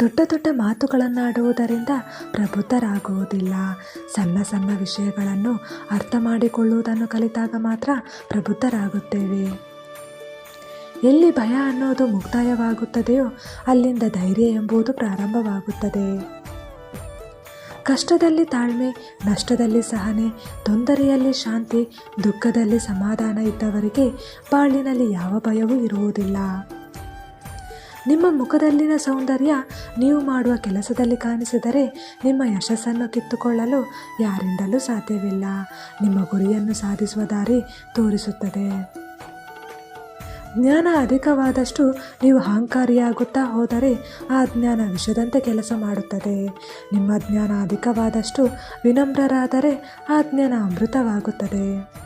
ದೊಡ್ಡ ದೊಡ್ಡ ಮಾತುಗಳನ್ನಾಡುವುದರಿಂದ ಪ್ರಬುದ್ಧರಾಗುವುದಿಲ್ಲ. ಸಣ್ಣ ಸಣ್ಣ ವಿಷಯಗಳನ್ನು ಅರ್ಥ ಮಾಡಿಕೊಳ್ಳುವುದನ್ನು ಕಲಿತಾಗ ಮಾತ್ರ ಪ್ರಬುದ್ಧರಾಗುತ್ತೇವೆ. ಎಲ್ಲಿ ಭಯ ಅನ್ನೋದು ಮುಕ್ತಾಯವಾಗುತ್ತದೆಯೋ ಅಲ್ಲಿಂದ ಧೈರ್ಯ ಎಂಬುದು ಪ್ರಾರಂಭವಾಗುತ್ತದೆ. ಕಷ್ಟದಲ್ಲಿ ತಾಳ್ಮೆ, ನಷ್ಟದಲ್ಲಿ ಸಹನೆ, ತೊಂದರೆಯಲ್ಲಿ ಶಾಂತಿ, ದುಃಖದಲ್ಲಿ ಸಮಾಧಾನ ಇದ್ದವರಿಗೆ ಬಾಳಿನಲ್ಲಿ ಯಾವ ಭಯವೂ ಇರುವುದಿಲ್ಲ. ನಿಮ್ಮ ಮುಖದಲ್ಲಿನ ಸೌಂದರ್ಯ ನೀವು ಮಾಡುವ ಕೆಲಸದಲ್ಲಿ ಕಾಣಿಸಿದರೆ ನಿಮ್ಮ ಯಶಸ್ಸನ್ನು ಕಿತ್ತುಕೊಳ್ಳಲು ಯಾರಿಂದಲೂ ಸಾಧ್ಯವಿಲ್ಲ. ನಿಮ್ಮ ಗುರಿಯನ್ನು ಸಾಧಿಸುವ ದಾರಿ ತೋರಿಸುತ್ತದೆ. ಜ್ಞಾನ ಅಧಿಕವಾದಷ್ಟು ನೀವು ಅಹಂಕಾರಿಯಾಗುತ್ತಾ ಹೋದರೆ ಆ ಜ್ಞಾನ ವಿಷದಂತೆ ಕೆಲಸ ಮಾಡುತ್ತದೆ. ನಿಮ್ಮ ಜ್ಞಾನ ಅಧಿಕವಾದಷ್ಟು ವಿನಮ್ರರಾದರೆ ಆ ಜ್ಞಾನ ಅಮೃತವಾಗುತ್ತದೆ.